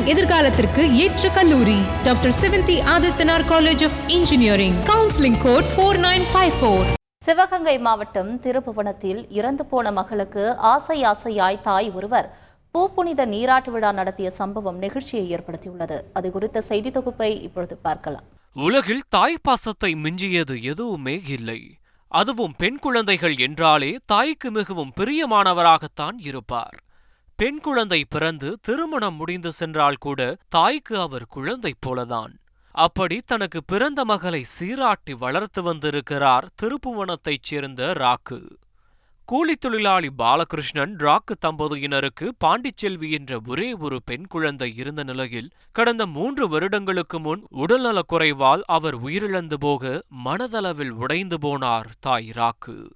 மாணவர்களின் எதிர்காலத்திற்கு ஏற்ற கல்லூரி. Doctor Sivanthi Adithanar college of engineering counselling code four nine five four Sivaganga மாவட்டம் திருப்புவனத்தில் இறந்து போன மகளுக்கு ஆசை ஆசையாய் தாய் ஒருவர் பூப்புனித நீராட்டு விழா நடத்திய சம்பவம் நெகிழ்ச்சியை ஏற்படுத்தியுள்ளது. அது குறித்த செய்தி தொகுப்பை இப்பொழுது பார்க்கலாம். உலகில் தாய் பாசத்தை மிஞ்சியது எதுவுமே இல்லை. அதுவும் பெண் குழந்தைகள் என்றாலே தாய்க்கு மிகவும் பிரியமானவராகத்தான் இருப்பார். பெண் குழந்தை பிறந்து திருமணம் முடிந்து சென்றால் கூட தாய்க்கு அவர் குழந்தை போலதான். அப்படி தனக்கு பிறந்த மகளை சீராட்டி வளர்த்து வந்திருக்கிறார் திருப்புவனத்தைச் சேர்ந்த ராக்கு. கூலித் தொழிலாளி பாலகிருஷ்ணன் ராக்கு தம்பதியினருக்கு பாண்டிச்செல்வி என்ற ஒரே ஒரு பெண் குழந்தை இருந்த நிலையில் கடந்த மூன்று வருடங்களுக்கு முன் உடல்நலக் குறைவால் அவர் உயிரிழந்து போக மனதளவில் உடைந்து போனார் தாய் ராக்கு.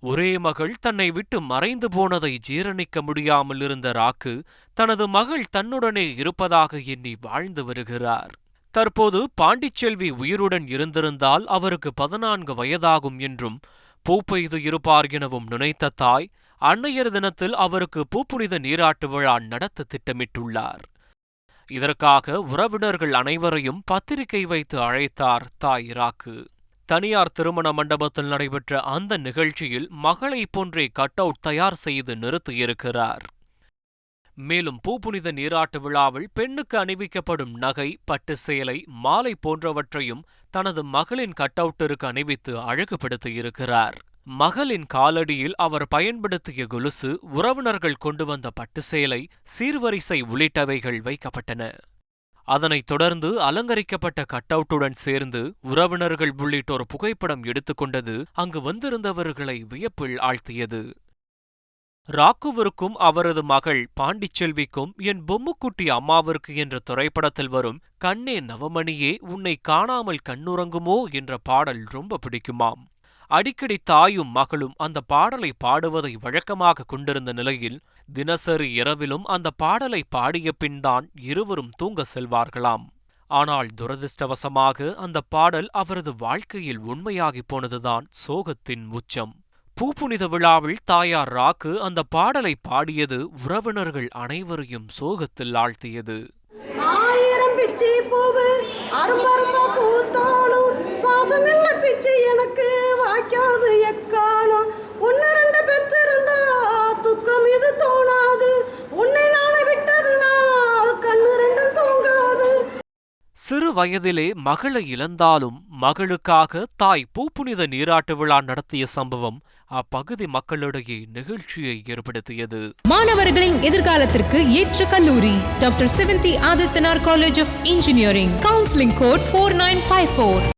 ஒரே மகள் தன்னை விட்டு மறைந்து போனதை ஜீரணிக்க முடியாமல் இருந்த ராக்கு தனது மகள் தன்னுடனே இருப்பதாக எண்ணி வாழ்ந்து வருகிறார். தற்போது பாண்டிச்செல்வி உயிருடன் இருந்திருந்தால் அவருக்கு பதினான்கு வயதாகும் என்றும் பூப்பெய்து இருப்பார் எனவும் நினைத்த தாய் அன்னையர் தினத்தில் அவருக்கு பூப்புனித நீராட்டு விழா நடத்த திட்டமிட்டுள்ளார். இதற்காக உறவினர்கள் அனைவரையும் பத்திரிகை வைத்து அழைத்தார் தாய் ராக்கு. தனியார் திருமண மண்டபத்தில் நடைபெற்ற அந்த நிகழ்ச்சியில் மகளை போன்றே கட் அவுட் தயார் செய்து நிறுத்தியிருக்கிறார். மேலும் பூப்புனித நீராட்டு விழாவில் பெண்ணுக்கு அணிவிக்கப்படும் நகை பட்டு சேலை மாலை போன்றவற்றையும் தனது மகளின் கட் அவுட்டிற்கு அணிவித்து அழகுபடுத்தியிருக்கிறார். மகளின் காலடியில் அவர் பயன்படுத்திய கொலுசு உறவினர்கள் கொண்டு வந்த பட்டு சேலை சீர்வரிசை உள்ளிட்டவைகள் வைக்கப்பட்டன. அதனைத் தொடர்ந்து அலங்கரிக்கப்பட்ட கட்டவுட்டுடன் சேர்ந்து உறவினர்கள் உள்ளிட்டோர் புகைப்படம் எடுத்துக்கொண்டது அங்கு வந்திருந்தவர்களை வியப்பில் ஆழ்த்தியது. ராக்குவிற்கும் அவரது மகள் பாண்டிச்செல்விக்கும் என் பொம்முக்குட்டி அம்மாவிற்கு என்ற திரைப்படத்தில் வரும் கண்ணே நவமணியே உன்னை காணாமல் கண்ணுறங்குமோ என்ற பாடல் ரொம்ப பிடிக்குமாம். அடிக்கடி தாயும் மகளும் அந்த பாடலை பாடுவதை வழக்கமாக கொண்டிருந்த நிலையில் தினசரி இரவிலும் அந்த பாடலை பாடிய பின்தான் இருவரும் தூங்க செல்வார்களாம். ஆனால் துரதிர்ஷ்டவசமாக அந்த பாடல் அவரது வாழ்க்கையில் உண்மையாகிப் போனதுதான் சோகத்தின் உச்சம். பூப்புனித விழாவில் தாயார் ராக்கு அந்த பாடலை பாடியது உறவினர்கள் அனைவரையும் சோகத்தில் ஆழ்த்தியது. ஆயிரம் பிச்சை பூவு அரும்பருமா பூத்தாலும் பிச்சை சிறு வயதிலே மகளை இழந்தாலும் மகளுக்காக தாய் பூப்புனித நீராட்டு விழா நடத்திய சம்பவம் அப்பகுதி மக்களிடையே நெகிழ்ச்சியை ஏற்படுத்தியது. மாணவர்களின் எதிர்காலத்திற்கு ஏற்ற கல்லூரி. Doctor Sevanthi Adithanar college of engineering. Counselling code four nine five four.